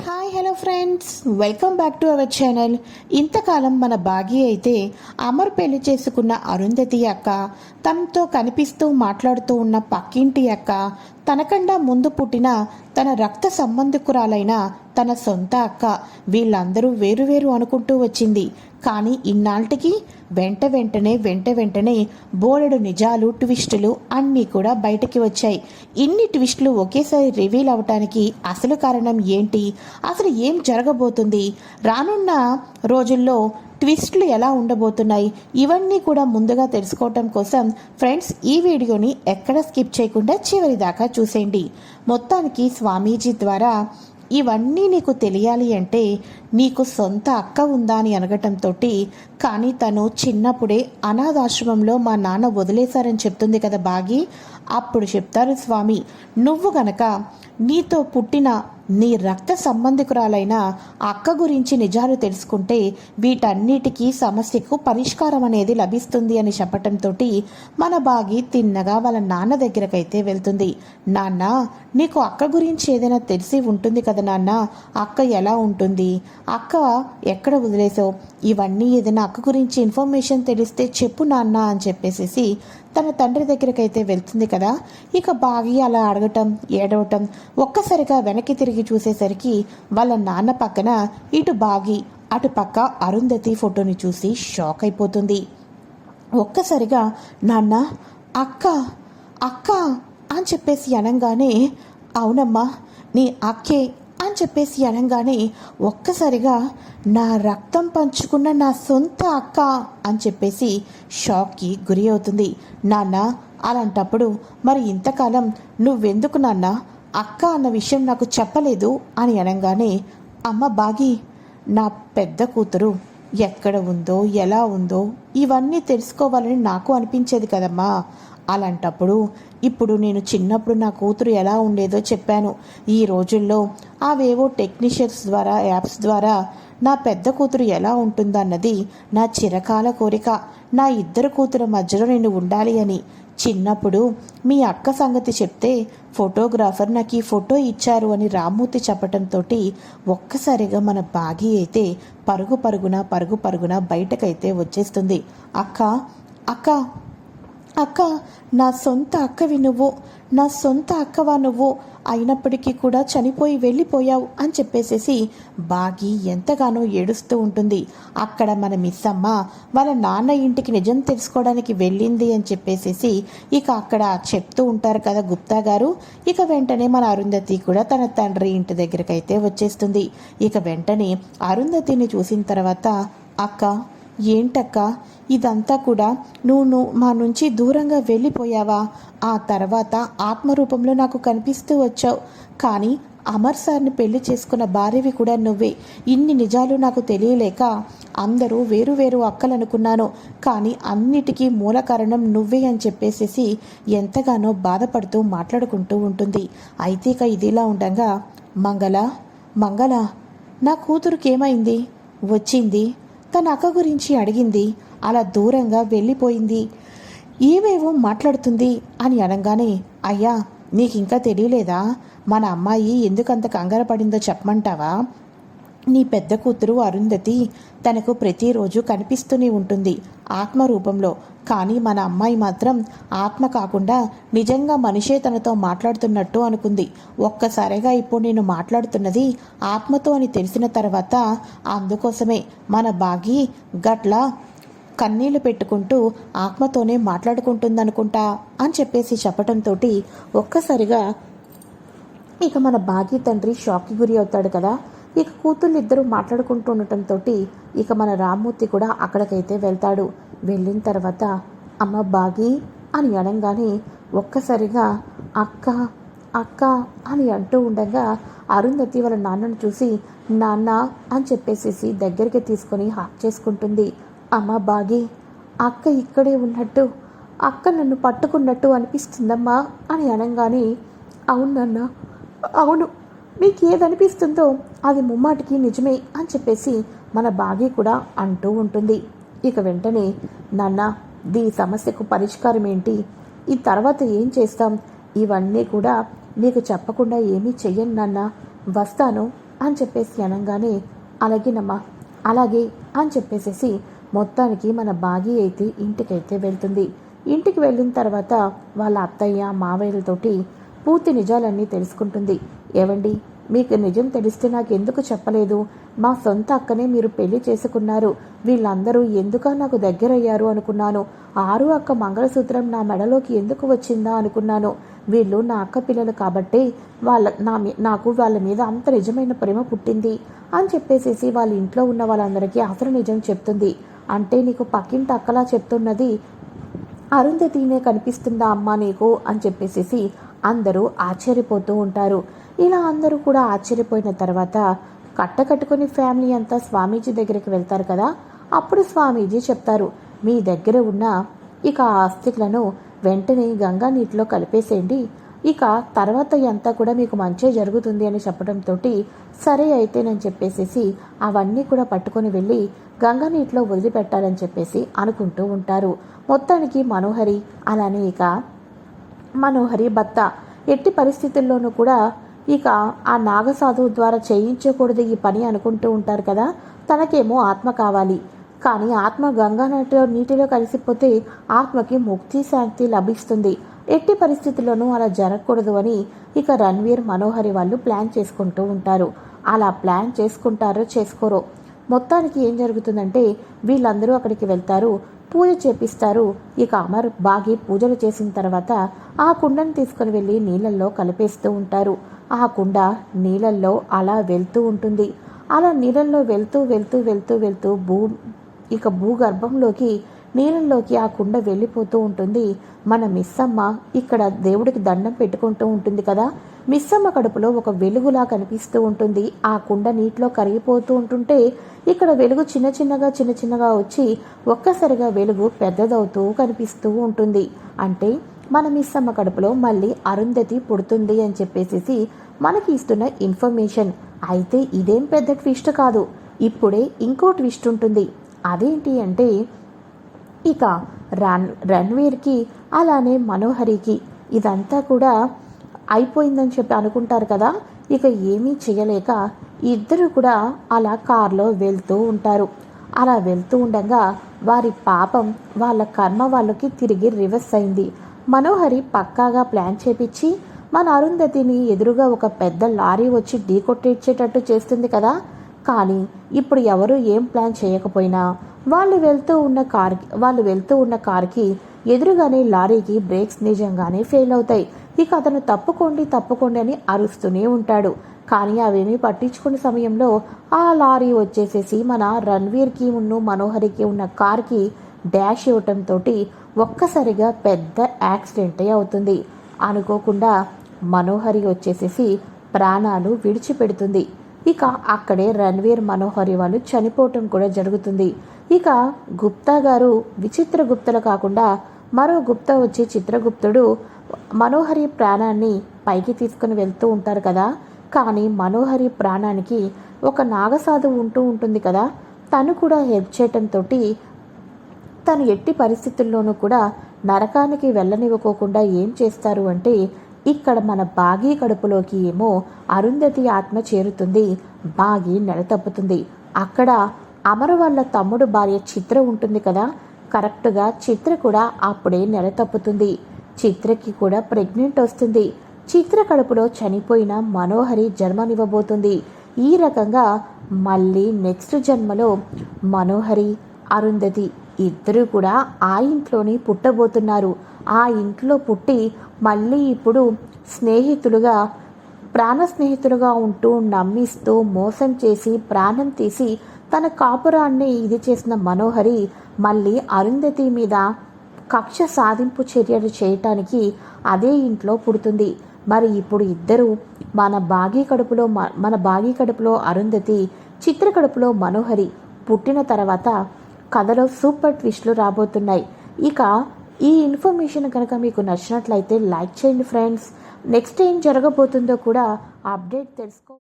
Hi hello friends welcome back to our channel ఇంతకాలం మన భాగి అయితే అమర్ పెళ్ళి చేసుకున్న అరుంధతి అక్క తనతో కనిపిస్తూ మాట్లాడుతూ ఉన్న పక్కింటి అక్క తనకన్నా ముందు పుట్టిన తన రక్త సంబంధికురాలైన తన సొంత అక్క. వీళ్ళందరూ వేరువేరు అనుకుంటూ వచ్చింది. కానీ ఇన్నాళ్ళకి వెంట వెంటనే వెంట వెంటనే బోలెడు నిజాలు ట్విస్టులు అన్నీ కూడా బయటకి వచ్చాయి. ఇన్ని ట్విస్టులు ఒకేసారి రివీల్ అవటానికి అసలు కారణం ఏంటి? అసలు ఏం జరగబోతుంది? రానున్న రోజుల్లో ట్విస్ట్లు ఎలా ఉండబోతున్నాయి? ఇవన్నీ కూడా ముందుగా తెలుసుకోవటం కోసం ఫ్రెండ్స్ ఈ వీడియోని ఎక్కడ స్కిప్ చేయకుండా చివరి దాకా చూసేయండి. మొత్తానికి స్వామీజీ ద్వారా ఇవన్నీ నీకు తెలియాలి అంటే నీకు సొంత అక్క ఉందా అని అనగటంతో కానీ తను చిన్నప్పుడే అనాథాశ్రమంలో మా నాన్న వదిలేశారని చెప్తుంది కదా బాగి. అప్పుడు చెప్తారు స్వామి నువ్వు గనక నీతో పుట్టిన నీ రక్త సంబంధికురాలైన అక్క గురించి నిజాలు తెలుసుకుంటే వీటన్నిటికీ సమస్యకు పరిష్కారం అనేది లభిస్తుంది అని చెప్పటంతో మన బాగి తిన్నగా వాళ్ళ నాన్న దగ్గరకైతే వెళ్తుంది. నాన్న నీకు అక్క గురించి ఏదైనా తెలిసి ఉంటుంది కదా నాన్న? అక్క ఎలా ఉంటుంది? అక్క ఎక్కడ వదిలేసావు ఇవన్నీ ఏదైనా అక్క గురించి ఇన్ఫర్మేషన్ తెలిస్తే చెప్పు నాన్న అని చెప్పేసేసి తన తండ్రి దగ్గరకైతే వెళ్తుంది కదా. ఇక బాగి అలా అడగటం ఏడవటం ఒక్కసారిగా వెనక్కి తిరిగి చూసేసరికి వాళ్ళ నాన్న పక్కన ఇటు బాగి అటు పక్క అరుంధతి ఫోటోని చూసి షాక్ అయిపోతుంది. ఒక్కసారిగా నాన్న అక్క అక్క అని చెప్పేసి అనగానే అవునమ్మా నీ అక్కే అని చెప్పేసి అనగానే ఒక్కసారిగా నా రక్తం పంచుకున్న నా సొంత అక్క అని చెప్పేసి షాక్కి గురి అవుతుంది. నాన్న అలాంటప్పుడు మరి ఇంతకాలం నువ్వెందుకు నాన్న? అక్క అన్న విషయం నాకు చెప్పలేదు అని అనగానే అమ్మ బాగి నా పెద్ద కూతురు ఎక్కడ ఉందో ఎలా ఉందో ఇవన్నీ తెలుసుకోవాలని నాకు అనిపించేది కదమ్మా. అలాంటప్పుడు ఇప్పుడు నేను చిన్నప్పుడు నా కూతురు ఎలా ఉండేదో చెప్పాను. ఈ రోజుల్లో అవేవో టెక్నీషియన్స్ ద్వారా యాప్స్ ద్వారా నా పెద్ద కూతురు ఎలా ఉంటుందన్నది నా చిరకాల కోరిక. నా ఇద్దరు కూతురు మధ్యలో నేను ఉండాలి అని చిన్నప్పుడు మీ అక్క సంగతి చెప్తే ఫోటోగ్రాఫర్ నాకు ఈ ఫోటో ఇచ్చారు అని రామ్మూర్తి చెప్పటంతో ఒక్కసారిగా మన బాగి అయితే పరుగు పరుగున పరుగు పరుగున బయటకైతే వచ్చేస్తుంది. అక్క అక్క అక్క నా సొంత అక్కవి నువ్వు నా సొంత అక్కవా నువ్వు? అయినప్పటికీ కూడా చనిపోయి వెళ్ళిపోయావు అని చెప్పేసేసి బాగి ఎంతగానో ఏడుస్తూ ఉంటుంది. అక్కడ మన మిస్ అమ్మ వాళ్ళ నాన్న ఇంటికి నిజం తెలుసుకోవడానికి వెళ్ళింది అని చెప్పేసేసి ఇక అక్కడ చెప్తూ ఉంటారు కదా గుప్తా గారు. ఇక వెంటనే మన అరుంధతి కూడా తన తండ్రి ఇంటి దగ్గరికి అయితే వచ్చేస్తుంది. ఇక వెంటనే అరుంధతిని చూసిన తర్వాత అక్క ఏంటక్క? ఇదంతా కూడా నువ్వు నువ్వు మా నుంచి దూరంగా వెళ్ళిపోయావా? ఆ తర్వాత ఆత్మరూపంలో నాకు కనిపిస్తూ వచ్చావు. కానీ అమర్ సార్ని పెళ్ళి చేసుకున్న భార్యవి కూడా నువ్వే. ఇన్ని నిజాలు నాకు తెలియలేక అందరూ వేరు వేరు అక్కలనుకున్నాను. కానీ అన్నిటికీ మూల కారణం నువ్వే అని చెప్పేసేసి ఎంతగానో బాధపడుతూ మాట్లాడుకుంటూ ఉంటుంది. అయితే ఇక ఇదిలా ఉండగా మంగళ మంగళ నా కూతురుకేమైంది? వచ్చింది? తన అక్క గురించి అడిగింది. అలా దూరంగా వెళ్ళిపోయింది. ఏవేవో మాట్లాడుతుంది అని అనగానే అయ్యా నీకింకా తెలియలేదా? మన అమ్మాయి ఎందుకంత కంగారపడిందో చెప్పమంటావా? నీ పెద్ద కూతురు అరుంధతి తనకు ప్రతిరోజు కనిపిస్తూనే ఉంటుంది ఆత్మ రూపంలో కానీ మన అమ్మాయి మాత్రం ఆత్మ కాకుండా నిజంగా మనిషే తనతో మాట్లాడుతున్నట్టు అనుకుంది. ఒక్కసారిగా ఇప్పుడు నేను మాట్లాడుతున్నది ఆత్మతో అని తెలిసిన తర్వాత అందుకోసమే మన బాగి గట్ల కన్నీళ్ళు పెట్టుకుంటూ ఆత్మతోనే మాట్లాడుకుంటుందనుకుంటా అని చెప్పేసి చెప్పడంతో ఒక్కసారిగా ఇక మన బాగి తండ్రి షాక్కి గురి అవుతాడు కదా. ఇక కూతుళ్ళిద్దరూ మాట్లాడుకుంటుండటంతో మాట్లాడుకుంటూ ఉండటంతో ఇక మన రామ్మూర్తి కూడా అక్కడికైతే వెళ్తాడు. వెళ్ళిన తర్వాత అమ్మ బాగి అని అనగానే ఒక్కసారిగా అక్క అక్క అని అంటూ ఉండగా అరుంధతి వాళ్ళ నాన్నను చూసి నాన్న అని చెప్పేసేసి దగ్గరికి తీసుకొని హాక్ చేసుకుంటుంది. అమ్మ బాగి అక్క ఇక్కడే ఉన్నట్టు అక్క నన్ను పట్టుకున్నట్టు అనిపిస్తుందమ్మా అని అనగానే అవును నాన్న అవును మీకు ఏదనిపిస్తుందో అది ముమ్మాటికి నిజమే అని చెప్పేసి మన బాగి కూడా అంటూ ఉంటుంది. ఇక వెంటనే నాన్న దీని సమస్యకు పరిష్కారం ఏంటి? ఈ తర్వాత ఏం చేస్తాం? ఇవన్నీ కూడా నీకు చెప్పకుండా ఏమీ చెయ్యను నాన్న. వస్తాను అని చెప్పేసి అనగానే అలాగేనమ్మా అలాగే అని చెప్పేసేసి మొత్తానికి మన బాగి అయితే ఇంటికైతే వెళ్తుంది. ఇంటికి వెళ్ళిన తర్వాత వాళ్ళ అత్తయ్య మావయ్యలతోటి పూర్తి నిజాలన్నీ తెలుసుకుంటుంది. ఏవండి? మీకు నిజం తెలిస్తే నాకు ఎందుకు చెప్పలేదు? మా సొంత అక్కనే మీరు పెళ్ళి చేసుకున్నారు. వీళ్ళందరూ ఎందుక నాకు దగ్గరయ్యారు అనుకున్నాను. ఆరు అక్క మంగళసూత్రం నా మెడలోకి ఎందుకు వచ్చిందా అనుకున్నాను. వీళ్ళు నా అక్క పిల్లలు కాబట్టి వాళ్ళ నా నాకు వాళ్ళ మీద అంత నిజమైన ప్రేమ పుట్టింది అని చెప్పేసేసి వాళ్ళ ఇంట్లో ఉన్న వాళ్ళందరికీ అసలు నిజం చెప్తుంది. అంటే నీకు పక్కింటి అక్కలా చెప్తున్నది అరుంధతినే కనిపిస్తుందా అమ్మా నీకు? అని చెప్పేసేసి అందరూ ఆశ్చర్యపోతూ ఉంటారు. ఇలా అందరూ కూడా ఆశ్చర్యపోయిన తర్వాత కట్ట కట్టుకుని ఫ్యామిలీ అంతా స్వామీజీ దగ్గరికి వెళ్తారు కదా అప్పుడు స్వామీజీ చెప్తారు మీ దగ్గర ఉన్న ఇక ఆ ఆస్తికులను వెంటనే గంగా నీటిలో కలిపేసేయండి. ఇక తర్వాత అంతా కూడా మీకు మంచే జరుగుతుంది అని చెప్పడంతో సరే అయితేనని చెప్పేసేసి అవన్నీ కూడా పట్టుకొని వెళ్ళి గంగా నీటిలో వదిలిపెట్టాలని చెప్పేసి అనుకుంటూ ఉంటారు. మొత్తానికి మనోహరి అలానే ఇక మనోహరి భర్త ఎట్టి పరిస్థితుల్లోనూ కూడా ఇక ఆ నాగసాధువు ద్వారా చేయించకూడదు ఈ పని అనుకుంటూ ఉంటారు కదా తనకేమో ఆత్మ కావాలి. కానీ ఆత్మ గంగా నదిలో నీటిలో కలిసిపోతే ఆత్మకి ముక్తి శాంతి లభిస్తుంది. ఎట్టి పరిస్థితుల్లోనూ అలా జరగకూడదు అని ఇక రణ్వీర్ మనోహరి వాళ్ళు ప్లాన్ చేసుకుంటూ ఉంటారు. అలా ప్లాన్ చేసుకుంటారో చేసుకోరో. మొత్తానికి ఏం జరుగుతుందంటే వీళ్ళందరూ అక్కడికి వెళ్తారు. పూజ చేపిస్తారు. ఇక అమర్ బాగి పూజలు చేసిన తర్వాత ఆ కుండను తీసుకుని వెళ్ళి నీళ్ళల్లో కలిపేస్తూ ఉంటారు. ఆ కుండ నీళ్ళల్లో అలా వెళ్తూ ఉంటుంది. అలా నీళ్ళల్లో వెళ్తూ వెళ్తూ వెళ్తూ వెళ్తూ భూ ఇక భూగర్భంలోకి నీళ్ళల్లోకి ఆ కుండ వెళ్ళిపోతూ ఉంటుంది. మన మిస్సమ్మ ఇక్కడ దేవుడికి దండం పెట్టుకుంటూ ఉంటుంది కదా. మిస్సమ్మ కడుపులో ఒక వెలుగులా కనిపిస్తూ ఉంటుంది. ఆ కుండ నీటిలో కరిగిపోతూ ఉంటుంటే ఇక్కడ వెలుగు చిన్న చిన్నగా చిన్న చిన్నగా వచ్చి ఒక్కసారిగా వెలుగు పెద్దదవుతూ కనిపిస్తూ ఉంటుంది. అంటే మన మిస్సమ్మ కడుపులో మళ్ళీ అరుంధతి పుడుతుంది అని చెప్పేసి మనకి ఇస్తున్న ఇన్ఫర్మేషన్. అయితే ఇదేం పెద్ద ట్విస్ట్ కాదు. ఇప్పుడే ఇంకో ట్విస్ట్ ఉంటుంది. అదేంటి అంటే ఇక రన్ రణ్వీర్కి అలానే మనోహరికి ఇదంతా కూడా అయిపోయిందని చెప్పి అనుకుంటారు కదా ఇక ఏమీ చేయలేక ఇద్దరు కూడా అలా కారులో వెళ్తూ ఉంటారు. అలా వెళ్తూ ఉండగా వారి పాపం వాళ్ళ కర్మ వాళ్ళకి తిరిగి రివర్స్ అయింది. మనోహరి పక్కాగా ప్లాన్ చేపించి మన అరుంధతిని ఎదురుగా ఒక పెద్ద లారీ వచ్చి ఢీకొట్టించేటట్టు చేస్తుంది కదా. కానీ ఇప్పుడు ఎవరు ఏం ప్లాన్ చేయకపోయినా వాళ్ళు వెళ్తూ ఉన్న కార్కి వాళ్ళు వెళ్తూ ఉన్న కార్కి ఎదురుగానే లారీకి బ్రేక్స్ నిజంగానే ఫెయిల్ అవుతాయి. ఇక అతను తప్పుకోండి తప్పుకోండి అని అరుస్తూనే ఉంటాడు. కానీ అవేమీ పట్టించుకునే సమయంలో ఆ లారీ వచ్చేసేసి మన రణ్వీర్కి ఉన్న మనోహరికి ఉన్న కార్కి డాష్ ఇవ్వటంతో ఒక్కసారిగా పెద్ద యాక్సిడెంటే అవుతుంది. అనుకోకుండా మనోహరి వచ్చేసేసి ప్రాణాలు విడిచిపెడుతుంది. ఇక అక్కడే రణ్వీర్ మనోహరి వాళ్ళు చనిపోవటం కూడా జరుగుతుంది. ఇక గుప్తా గారు విచిత్ర గుప్తలు కాకుండా మరో గుప్తా వచ్చి చిత్రగుప్తుడు మనోహరి ప్రాణాన్ని పైకి తీసుకుని వెళ్తూ ఉంటారు కదా. కానీ మనోహరి ప్రాణానికి ఒక నాగసాధు ఉంటూ ఉంటుంది కదా. తను కూడా హెల్ప్ చేయటంతో తను ఎట్టి పరిస్థితుల్లోనూ కూడా నరకానికి వెళ్ళనివ్వకోకుండా ఏం చేస్తారు అంటే ఇక్కడ మన బాగి కడుపులోకి ఏమో అరుంధతి ఆత్మ చేరుతుంది. బాగి నెలతప్పుతుంది అక్కడ అమర వాళ్ళ తమ్ముడు భార్య చిత్ర ఉంటుంది కదా. కరెక్ట్గా చిత్ర కూడా అప్పుడే నెల తప్పుతుంది. చిత్రకి కూడా ప్రెగ్నెంట్ వస్తుంది. చిత్ర కడుపులో చనిపోయిన మనోహరి జన్మనివ్వబోతుంది. ఈ రకంగా మళ్ళీ నెక్స్ట్ జన్మలో మనోహరి అరుంధతి ఇద్దరు కూడా ఆ ఇంట్లోనే పుట్టబోతున్నారు. ఆ ఇంట్లో పుట్టి మళ్ళీ ఇప్పుడు స్నేహితులుగా ప్రాణ స్నేహితులుగా ఉంటూ నమ్మిస్తూ మోసం చేసి ప్రాణం తీసి తన కాపురాన్ని ఇది చేసిన మనోహరి మళ్ళీ అరుంధతి మీద కక్ష సాధింపు చర్యలు చేయటానికి అదే ఇంట్లో పుడుతుంది. మరి ఇప్పుడు ఇద్దరు మన బాగీ కడుపులో మ- మన బాగీ కడుపులో అరుంధతి చిత్ర కడుపులో మనోహరి పుట్టిన తర్వాత కథలో సూపర్ ట్విస్ట్లు రాబోతున్నాయి. ఇక ఈ ఇన్ఫర్మేషన్ కనుక మీకు నచ్చినట్లయితే లైక్ చేయండి ఫ్రెండ్స్. నెక్స్ట్ ఏం జరగబోతుందో కూడా అప్డేట్ తెలుసుకో